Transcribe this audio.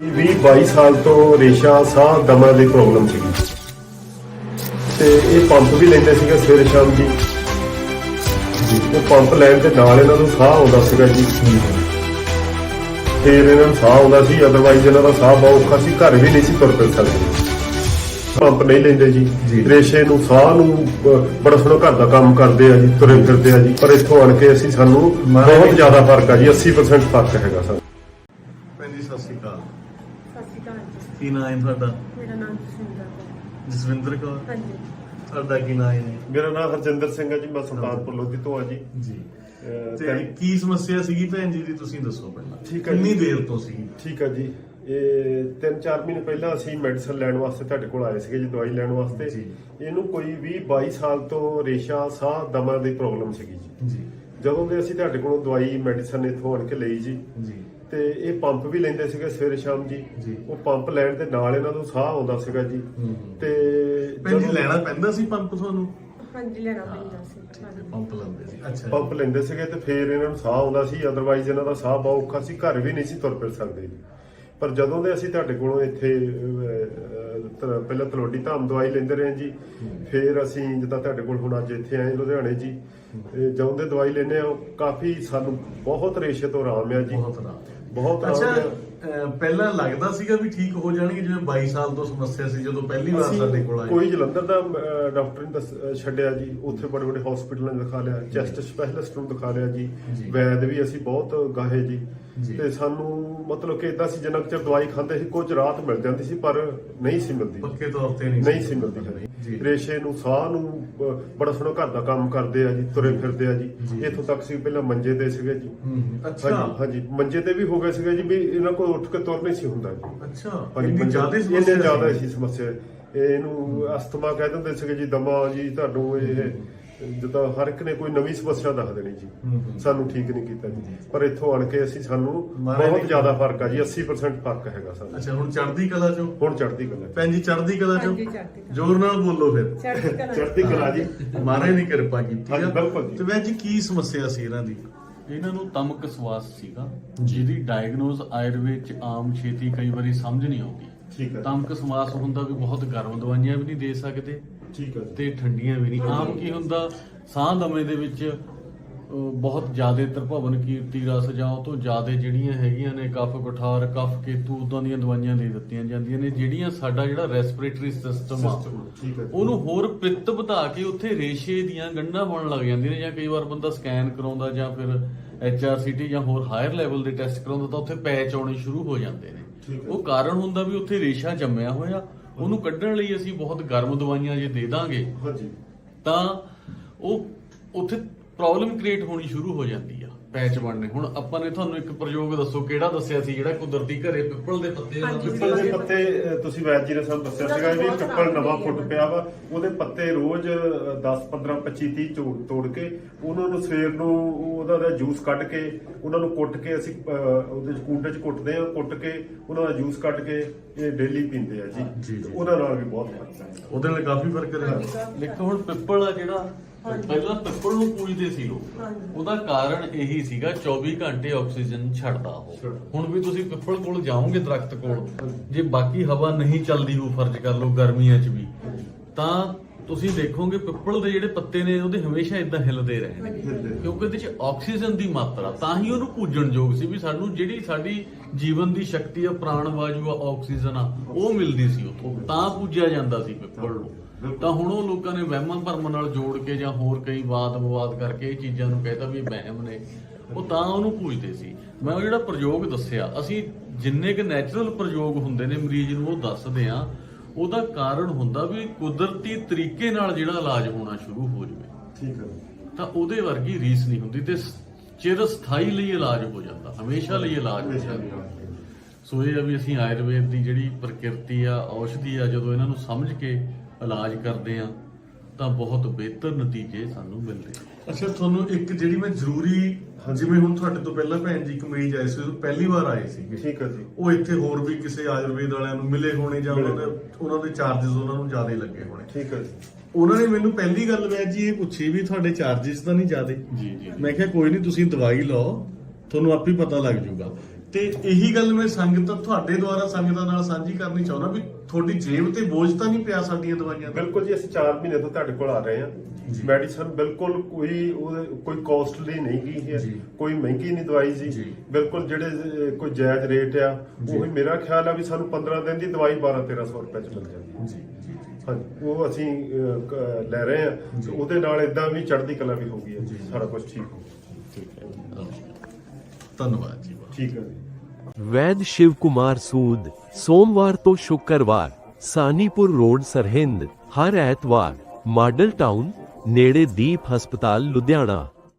ਵੀਹ 22 ਸਾਲ ਤੋਂ ਰੇਸ਼ਾ ਸਾਹ ਦਮਾ ਦੀ ਪ੍ਰੋਬਲਮ ਸੀਗੀ। ਤੇ ਇਹ ਪੰਪ ਵੀ ਲੈਂਦੇ ਸੀਗੇ ਸਵੇਰੇ ਸ਼ਾਮ ਜੀ ਉਹ ਪੰਪ ਲੈਣ ਦੇ ਨਾਲ ਇਹਨਾਂ ਨੂੰ ਸਾਹ ਆਉਂਦਾ ਸੀਗਾ ਜੀ। ਫਿਰ ਇਹਨਾਂ ਨੂੰ ਸਾਹ ਆਉਂਦਾ ਸੀ ਅਦਰਵਾਈਜ਼ ਇਹਨਾਂ ਦਾ ਸਾਹ ਬਹੁਤ ਔਖਾ ਸੀ ਘਰ ਵੀ ਨਹੀਂ ਸੀ ਤੁਰ ਫਿਰ ਸਕਦੇ ਪੰਪ ਨਹੀਂ ਲੈਂਦੇ ਜੀ। ਰੇਸ਼ੇ ਨੂੰ ਸਾਹ ਨੂੰ ਬੜਾ ਸੋਹਣਾ ਘਰ ਦਾ ਕੰਮ ਕਰਦੇ ਆ ਜੀ ਤੁਰੇ ਫਿਰਦੇ ਆ ਜੀ। ਪਰ ਇੱਥੋਂ ਆਣ ਕੇ ਅਸੀਂ ਸਾਨੂੰ ਬਹੁਤ ਜ਼ਿਆਦਾ ਫ਼ਰਕ ਆ ਜੀ 80% ਫ਼ਰਕ ਹੈਗਾ ਸਾਨੂੰ ਭੈਣ ਜੀ ਸਤਿ ਸ਼੍ਰੀ ਅਕਾਲ ਸਤਿ ਸ਼੍ਰੀ ਅਕਾਲ ਜੀ ਕੀ ਨਾਮ ਹੈ ਤੁਹਾਡਾ? ਮੇਰਾ ਨਾਮ ਜਸਵਿੰਦਰ ਕੌਰ ਜਸਵਿੰਦਰ ਕੌਰ? ਹਾਂਜੀ। ਤੁਹਾਡਾ ਕੀ ਨਾਮ ਹੈ? ਮੇਰਾ ਨਾਮ ਹਰਜਿੰਦਰ ਸਿੰਘ ਹੈ ਜੀ ਮੈਂ ਸੁਲਤਾਨਪੁਰ ਲੋਧੀ ਤੋਂ ਆ ਜੀ। ਜੀ। ਅਹ, ਤੇ ਕੀ ਸਮੱਸਿਆ ਸੀਗੀ ਭੈਣ ਜੀ ਦੀ ਤੁਸੀਂ ਦੱਸੋ ਪਹਿਲਾਂ? ਠੀਕ ਹੈ ਕਿੰਨੀ ਜੀ। ਦੇਰ ਤੋਂ ਸੀਗੀ? ਠੀਕ ਹੈ ਜੀ। ਇਹ 3-4 ਮਹੀਨੇ ਪਹਿਲਾਂ ਅਸੀਂ ਮੈਡੀਸਨ ਲੈਣ ਵਾਸਤੇ ਤੁਹਾਡੇ ਕੋਲ ਆਏ ਸੀਗੇ ਜੀ ਦਵਾਈ ਲੈਣ ਵਾਸਤੇ। ਜੀ। ਇਹਨੂੰ ਕੋਈ 20-22 ਸਾਲ ਤੋਂ ਰੇਸ਼ਾ ਸਾਹ ਦਮਾ ਦੀ ਪ੍ਰੋਬਲਮ ਸੀਗੀ ਜੀ। ਜੀ। ਜਦੋਂ ਦੇ ਅਸੀਂ ਤੁਹਾਡੇ ਕੋਲੋਂ ਦਵਾਈ ਮੈਡੀਸਨ ਇੱਥੋਂ ਆਣ ਕੇ ਲਈ ਜੀ ਜੀ। ਤੇ ਇਹ ਪੰਪ ਵੀ ਲੈਂਦੇ ਸੀਗੇ ਸਵੇਰੇ ਸ਼ਾਮ ਜੀ। ਜੀ। ਉਹ ਪੰਪ ਲੈਣ ਦੇ ਨਾਲ ਇਹਨਾਂ ਨੂੰ ਸਾਹ ਆਉਂਦਾ ਸੀਗਾ ਜੀ। ਤੇ ਜਦੋਂ ਲੈਣਾ ਪੈਂਦਾ ਸੀ ਪੰਪ ਤੁਹਾਨੂੰ? ਹਾਂਜੀ ਲੈਣਾ ਪੈਂਦਾ ਸੀ। ਹਾਂਜੀ। ਪੰਪ ਲੈਂਦੇ ਸੀ। ਅੱਛਾ। ਪੰਪ ਲੈਂਦੇ ਸੀਗੇ ਤੇ ਫਿਰ ਇਹਨਾਂ ਨੂੰ ਸਾਹ ਆਉਂਦਾ ਸੀ। ਅਦਰਵਾਈਜ਼ ਇਹਨਾਂ ਦਾ ਸਾਹ ਬਹੁਤ ਔਖਾ ਸੀ। ਘਰ ਵੀ ਨਹੀਂ ਸੀ ਤੁਰ ਫਿਰ ਸਕਦੇ ਜੀ। ਪਰ ਜਦੋਂ ਦੇ ਅਸੀਂ ਤੁਹਾਡੇ ਕੋਲੋਂ ਇੱਥੇ ਅਹ, ਅਹ, ਤ- ਪਹਿਲਾਂ ਤਲੋਡੀ ਧਾਮ ਦਵਾਈ ਲੈਂਦੇ ਰਹੇ ਜੀ ਫਿਰ ਅਸੀਂ ਜਿੱਦਾਂ ਤੁਹਾਡੇ ਕੋਲ ਹੁਣ ਅੱਜ ਇੱਥੇ ਆਏ ਲੁਧਿਆਣੇ ਜੀ ਤੇ ਜਦੋਂ ਦੇ ਦਵਾਈ ਲੈਂਦੇ ਆ ਕਾਫੀ ਸਾਨੂੰ ਬਹੁਤ ਰੇਸ਼ੇ ਤੋਂ ਆਰਾਮ ਆ ਜੀ। ਬਹੁਤ ਅੱਛਾ ਆਰਾਮ ਆ ਅਹ, ਪਹਿਲਾਂ ਲੱਗਦਾ ਸੀਗਾ ਵੀ ਠੀਕ ਹੋ ਜਾਣਗੇ ਜਿਵੇਂ 22 ਸਾਲ ਤੋਂ ਸਮੱਸਿਆ ਸੀ ਜਦੋਂ ਪਹਿਲੀ ਵਾਰ ਸਾਡੇ ਕੋਲ ਆਏ। ਕੋਈ ਜਲੰਧਰ ਦਾ ਡਾਕਟਰ ਨੇ ਛੱਡਿਆ ਜੀ ਉੱਥੇ ਬੜੇ ਬੜੇ ਹਸਪੀਟਲਾਂ 'ਚ ਦਿਖਾ ਲਿਆ ਚੈਸਟ ਸਪੈਸ਼ਲਿਸਟ ਨੂੰ ਦਿਖਾ ਲਿਆ ਜੀ। ਵੈਦ ਵੀ ਅਸੀਂ ਬਹੁਤ ਗਾਹੇ ਜੀ। ਤੇ ਸਾਨੂੰ ਮਤਲਬ ਕਿ ਇਦਾਂ ਸੀ ਜਿੰਨਾ ਕੁ ਚਿਰ ਦਵਾਈ ਖਾਂਦੇ ਸੀ ਕੁਝ ਰਾਤ ਮਿਲ ਜਾਂਦੀ ਸੀ ਪਰ ਨਹੀਂ ਸੀ ਮਿਲਦੀ। ਪੱਕੇ ਤੌਰ ਤੇ ਨਹੀਂ ਨਹੀਂ ਸੀ ਮਿਲਦੀ ਰੇਸ਼ੇ ਨੂੰ ਸਾਹ ਨੂੰ ਬੜਾ ਸੋਹਣਾ ਘਰ ਦਾ ਕੰਮ ਕਰਦੇ ਆ ਜੀ ਤੁਰੇ ਫਿਰਦੇ ਆ ਜੀ। ਇੱਥੋਂ ਤੱਕ ਸੀ ਪਹਿਲਾਂ ਮੰਜੇ ਤੇ ਸੀਗੇ ਜੀ। ਅੱਛਾ। ਹਾਂਜੀ ਹਾਂਜੀ। ਮੰਜੇ ਤੇ ਵੀ ਹੋ ਗਏ ਸੀਗੇ ਜੀ ਵੀ ਇਹਨਾਂ ਕੋਲ ਉੱਠ ਕੇ ਤੁਰ ਨਹੀਂ ਸੀ ਹੁੰਦਾ ਜੀ। ਅੱਛਾ ਹਾਂਜੀ, ਇੰਨੀ ਜ਼ਿਆਦਾ ਇੰਨੇ ਸਮੱਸਿਆ ਜ਼ਿਆਦਾ ਸੀ ਸਮੱਸਿਆ। ਇਹ ਇਹਨੂੰ ਅਸਥਮਾ ਕਹਿ ਦਿੰਦੇ ਸੀਗੇ ਜੀ ਦਮਾ ਜੀ ਤੁਹਾਨੂੰ ਇਹ ਜਿੱਦਾਂ ਹਰ ਇੱਕ ਨੇ ਕੋਈ ਨਵੀਂ ਸਮੱਸਿਆ ਦੱਸ ਦੇਣੀ ਜੀ। ਹੂੰ, ਹੂੰ। ਸਾਨੂੰ ਠੀਕ ਨਹੀਂ ਕੀਤਾ ਜੀ। ਪਰ ਇੱਥੋਂ ਆਣ ਕੇ ਅਸੀਂ ਸਾਨੂੰ ਬਹੁਤ ਜ਼ਿਆਦਾ ਫ਼ਰਕ ਆ ਜੀ 80% ਫ਼ਰਕ ਹੈਗਾ ਸਾਨੂੰ। ਅੱਛਾ ਹੁਣ ਚੜ੍ਹਦੀ ਕਲਾ ਚੋਂ? ਹੁਣ ਚੜ੍ਹਦੀ ਕਲਾ ਭੈਣ ਜੀ ਚੜ੍ਹਦੀ ਕਲਾ ਚੋਂ? ਹਾਂਜੀ, ਚੜ੍ਹਦੀ ਕਲਾ। ਜ਼ੋਰ ਨਾਲ ਬੋਲੋ ਫਿਰ। ਚੜ੍ਹਦੀ ਕਲਾ। ਚੜ੍ਹਦੀ ਕਲਾ ਜੀ। ਮਹਾਰਾਜ ਨੇ ਕਿਰਪਾ ਕੀਤੀ ਹਾਂਜੀ, ਆ ਬਿਲਕੁਲ ਜੀ। ਤੇ ਭੈਣ ਜੀ ਕੀ ਸਮੱਸਿਆ ਸੀ ਇਹਨਾਂ ਦੀ? ਇਹਨਾਂ ਨੂੰ ਤਮਕ ਸਵਾਸ ਸੀਗਾ ਜਿਹਦੀ ਡਾਇਗਨੋਸ ਆਯੁਰਵੇਦ ਚ ਆਮ ਛੇਤੀ ਕਈ ਵਾਰੀ ਸਮਝ ਨਹੀਂ ਆਉਂਦੀ। ਠੀਕ ਹੈ। ਤਮਕ ਸਵਾਸ ਹੁੰਦਾ ਵੀ ਬਹੁਤ ਗਰਮ ਦਵਾਈਆਂ ਵੀ ਨਹੀਂ ਦੇ ਸਕਦੇ ਠੀਕ ਹੈ ਤੇ ਠੰਡੀਆਂ ਵੀ ਨਹੀਂ। ਆਮ ਕੀ ਹੁੰਦਾ ਸਾਹ ਦਮੇ ਦੇ ਵਿੱਚ ਬਹੁਤ ਜ਼ਿਆਦਾ ਤਰਭਵਨ ਕੀਰਤੀ ਰਸ ਜਾਂ ਉਹ ਤੋਂ ਜ਼ਿਆਦਾ ਜਿਹੜੀਆਂ ਹੈਗੀਆਂ ਨੇ ਕਫ ਕੁਠਾਰ ਕਫ ਕੇਤੂ ਉਦਾਂ ਦੀਆਂ ਦਵਾਈਆਂ ਦੇ ਦਿੱਤੀਆਂ ਜਾਂਦੀਆਂ ਨੇ ਜਿਹੜੀਆਂ ਸਾਡਾ ਜਿਹੜਾ ਰੈਸਪੀਰੇਟਰੀ ਸਿਸਟਮ ਆ। ਉਹਨੂੰ ਹੋਰ ਪਿੱਤ ਵਧਾ ਕੇ ਉੱਥੇ ਰੇਸ਼ੇ ਦੀਆਂ ਗੰਢਾਂ ਬਣਨ ਲੱਗ ਜਾਂਦੀਆਂ ਨੇ ਜਾਂ ਕਈ ਵਾਰ ਬੰਦਾ ਸਕੈਨ ਕਰਾਉਂਦਾ ਜਾਂ ਫਿਰ ਐਚਆਰਸੀਟੀ ਜਾਂ ਹੋਰ ਹਾਇਰ ਲੈਵਲ ਦੇ ਟੈਸਟ ਕਰਾਉਂਦਾ ਤਾਂ ਉੱਥੇ ਪੈਚ ਆਉਣੇ ਸ਼ੁਰੂ ਹੋ ਜਾਂਦੇ ਨੇ। ਉਹ ਕਾਰਨ ਹੁੰਦਾ ਵੀ ਉੱਥੇ ਰੇਸ਼ਾ ਜੰਮਿਆ ਹੋਇਆ ਉਹਨੂੰ ਕੱਢਣ ਲਈ ਅਸੀਂ ਬਹੁਤ ਗਰਮ ਦਵਾਈਆਂ ਜੇ ਦੇ ਦਾਂਗੇ ਹਾਂਜੀ ਤਾਂ ਉਹ ਉੱਥੇ ਪ੍ਰੋਬਲਮ ਕ੍ਰੀਏਟ ਹੋਣੀ ਸ਼ੁਰੂ ਹੋ ਜਾਂਦੀ ਆ ਪੈਚ ਬਣਨੇ ਹੁਣ ਆਪਾਂ ਨੇ ਤੁਹਾਨੂੰ ਇੱਕ ਪ੍ਰਯੋਗ ਦੱਸੋ ਕਿਹੜਾ ਦੱਸਿਆ ਸੀ ਜਿਹੜਾ ਕੁਦਰਤੀ ਘਰੇ ਪਿੱਪਲ ਦੇ ਪੱਤੇ ਨਾਲ। ਪਿੱਪਲ ਦੇ ਪੱਤੇ ਤੁਸੀਂ ਵੈਦ ਜੀ ਨੇ ਸਾਨੂੰ ਦੱਸਿਆ ਸੀਗਾ ਵੀ ਪਿੱਪਲ ਨਵਾਂ ਫੁੱਟ ਪਿਆ ਵਾ ਉਹਦੇ ਪੱਤੇ ਰੋਜ਼ 10 15 25 30 ਤੋੜ ਤੋੜ ਕੇ ਉਹਨਾਂ ਨੂੰ ਸਵੇਰ ਨੂੰ ਉਹਦਾ ਦਾ ਜੂਸ ਕੱਢ ਕੇ ਉਹਨਾਂ ਨੂੰ ਕੁੱਟ ਕੇ ਅਸੀਂ ਉਹਦੇ ਕੁੰਡੇ ਚ ਕੁੱਟਦੇ ਆ ਕੁੱਟ ਕੇ ਉਹਨਾਂ ਦਾ ਜੂਸ ਕੱਢ ਕੇ ਇਹ ਡੇਲੀ ਪੀਂਦੇ ਆ ਜੀ। ਉਹਨਾਂ ਨਾਲ ਵੀ ਬਹੁਤ ਫ਼ਰਕ ਹੈ ਉਹਦੇ ਨਾਲ ਕਾਫੀ ਫ਼ਰਕ ਹਾਂਜੀ। ਦੇਖੋ ਹੁਣ ਪਿੱਪਲ ਆ ਜਿਹੜਾ ਪਹਿਲਾਂ ਪਿੱਪਲ ਨੂੰ ਪੂਜਦੇ ਸੀ ਲੋਕ। ਉਹਦਾ ਕਾਰਨ ਇਹੀ ਸੀਗਾ 24 ਘੰਟੇ ਆਕਸੀਜਨ ਛੱਡਦਾ ਉਹ। ਹੁਣ ਵੀ ਤੁਸੀਂ ਪਿੱਪਲ ਕੋਲ ਜਾਓਗੇ ਦਰਖਤ ਕੋਲ ਜੇ ਬਾਕੀ ਹਵਾ ਨਹੀਂ ਚੱਲਦੀ ਉਹ ਫਰਜ਼ ਕਰ ਲਓ ਗਰਮੀਆਂ 'ਚ ਵੀ। ਤਾਂ ਤੁਸੀਂ ਦੇਖੋਗੇ ਪਿੱਪਲ ਦੇ ਜਿਹੜੇ ਪੱਤੇ ਨੇ ਉਹਦੇ ਹਮੇਸ਼ਾ ਇਦਾਂ ਹਿੱਲਦੇ ਰਹੇ ਨੇ। ਕਿਉਂਕਿ ਇਹਦੇ 'ਚ ਆਕਸੀਜਨ ਦੀ ਮਾਤਰਾ ਤਾਂ ਹੀ ਉਹਨੂੰ ਪੂਜਣ ਯੋਗ ਸੀ ਵੀ ਸਾਨੂੰ ਜਿਹੜੀ ਸਾਡੀ ਜੀਵਨ ਦੀ ਸ਼ਕਤੀ ਆ ਪ੍ਰਾਣ ਵਾਯੂ ਆ ਆਕਸੀਜਨ ਆ ਉਹ ਮਿਲਦੀ ਸੀ ਉੱਥੋਂ। ਤਾਂ ਪੂਜਿਆ ਜਾਂਦਾ ਸੀ ਪਿੱਪਲ ਨੂੰ। ਤਾਂ ਹੁਣ ਉਹ ਲੋਕਾਂ ਨੇ ਵਹਿਮਾਂ ਭਰਮਾਂ ਨਾਲ ਜੋੜ ਕੇ ਜਾਂ ਹੋਰ ਕਈ ਵਾਦ ਵਿਵਾਦ ਕਰਕੇ ਇਹ ਚੀਜ਼ਾਂ ਨੂੰ ਕਹਿਤਾ ਵੀ ਵਹਿਮ ਨੇ। ਉਹ ਤਾਂ ਉਹਨੂੰ ਪੂਜਦੇ ਸੀ। ਮੈਂ ਉਹ ਜਿਹੜਾ ਪ੍ਰਯੋਗ ਦੱਸਿਆ ਅਸੀਂ ਜਿੰਨੇ ਕੁ ਨੈਚੁਰਲ ਪ੍ਰਯੋਗ ਹੁੰਦੇ ਨੇ ਮਰੀਜ਼ ਨੂੰ ਉਹ ਦੱਸਦੇ ਆ ਉਹਦਾ ਕਾਰਨ ਹੁੰਦਾ ਵੀ ਕੁਦਰਤੀ ਤਰੀਕੇ ਨਾਲ ਜਿਹੜਾ ਇਲਾਜ ਹੋਣਾ ਸ਼ੁਰੂ ਹੋ ਜਾਵੇ। ਠੀਕ ਹੈ। ਤਾਂ ਉਹਦੇ ਵਰਗੀ ਰੀਸ ਨਹੀਂ ਹੁੰਦੀ ਤੇ ਚਿਰ ਸਥਾਈ ਲਈ ਇਲਾਜ ਹੋ ਜਾਂਦਾ ਹਮੇਸ਼ਾ ਲਈ ਇਲਾਜ ਹੋ ਜਾਂਦਾ। ਸੋ ਇਹ ਆ ਵੀ ਅਸੀਂ ਆਯੁਰਵੇਦ ਦੀ ਜਿਹੜੀ ਪ੍ਰਕਿਰਤੀ ਆ ਔਸ਼ਧੀ ਆ ਜਦੋਂ ਇਹਨਾਂ ਨੂੰ ਸਮਝ ਕੇ ਇਲਾਜ ਕਰਦੇ ਆ ਤਾਂ ਬਹੁਤ ਬਿਹਤਰ ਨਤੀਜੇ ਸਾਨੂੰ ਮਿਲਦੇ ਅੱਛਾ ਤੁਹਾਨੂੰ ਇੱਕ ਜਿਹੜੀ ਮੈਂ ਜ਼ਰੂਰੀ ਜਿਵੇਂ ਹੁਣ ਤੁਹਾਡੇ ਤੋਂ ਪਹਿਲਾਂ ਭੈਣ ਜੀ ਕਮੇਜ ਆਏ ਸੀ ਉਹ ਪਹਿਲੀ ਵਾਰ ਆਏ ਸੀਗੇ। ਠੀਕ ਹੈ ਜੀ। ਉਹ ਇੱਥੇ ਹੋਰ ਵੀ ਕਿਸੇ ਆਯੁਰਵੇਦ ਵਾਲਿਆਂ ਨੂੰ ਮਿਲੇ ਹੋਣੇ ਜਾਂ ਉਹਨਾਂ ਦੇ ਉਹਨਾਂ ਉਹਨਾਂ ਨੂੰ ਜ਼ਿਆਦਾ ਲੱਗੇ ਹੋਣੇ। ਠੀਕ ਹੈ ਜੀ। ਉਹਨਾਂ ਨੇ ਮੈਨੂੰ ਪਹਿਲੀ ਗੱਲ ਮੈਂ ਜੀ ਇਹ ਪੁੱਛੀ ਵੀ ਤੁਹਾਡੇ ਚਾਰजेस ਤਾਂ ਨਹੀਂ ਜ਼ਿਆਦਾ। ਜੀ ਜੀ ਮੈਂ ਕਿਹਾ ਕੋਈ ਨਹੀਂ ਤੁਸੀਂ ਦਵਾਈ ਲਓ ਤੁਹਾਨੂੰ ਆਪ ਹੀ ਪਤਾ ਲੱਗ ਜਾਊਗਾ ਤੇ ਇਹੀ ਗੱਲ ਮੈਂ ਸੰਗਤ ਤੁਹਾਡੇ ਦੁਆਰਾ ਸੰਗਤਾਂ ਨਾਲ ਸਾਂਝੀ ਕਰਨੀ ਚਾਹੁੰਦਾ ਵੀ ਤੁਹਾਡੀ ਜੇਬ ਤੇ ਬੋਝ ਤਾਂ ਨਹੀਂ ਪਿਆ ਸਾਡੀਆਂ ਦਵਾਈਆਂ ਦਾ ਬਿਲਕੁਲ ਜੀ ਅਸੀਂ 4 ਮਹੀਨੇ ਤੋਂ ਤੁਹਾਡੇ ਕੋਲ ਆ ਰਹੇ ਹਾਂ। ਮੈਡੀਸਨ ਬਿਲਕੁਲ ਕੋਈ ਕੋਈ ਕਾਸਟਲੀ ਨਹੀਂ ਗਈ ਹੈ। ਕੋਈ ਮਹਿੰਗੀ ਨਹੀਂ ਦਵਾਈ ਜੀ। ਬਿਲਕੁਲ ਜਿਹੜੇ ਕੋਈ ਜਾਇਜ਼ ਰੇਟ ਆ। ਉਹ ਮੇਰਾ ਖਿਆਲ ਆ ਵੀ ਸਾਨੂੰ 15 ਦਿਨ ਦੀ ਦਵਾਈ 12 1300 ਰੁਪਏ ਚ ਮਿਲ ਜਾਂਦੀ ਹੈ ਜੀ ਹਾਂਜੀ ਉਹ ਅਸੀਂ ਲੈ ਰਹੇ ਹਾਂ। ਉਹਦੇ ਨਾਲ ਇਦਾਂ ਵੀ ਚੜ੍ਹਦੀ ਕਲਾ ਵੀ ਹੋ ਗਈ ਹੈ। ਸਾਰਾ ਕੁਝ ਠੀਕ ਹੋ ਗਿਆ। ਧੰਨਵਾਦ ਜੀ ठीक है। वैद शिव कुमार सूद, सोमवार तो शुक्रवार, सानीपुर रोड सरहिंद, हर एतवार मॉडल टाउन, नेड़े दीप हस्पताल, लुधियाना।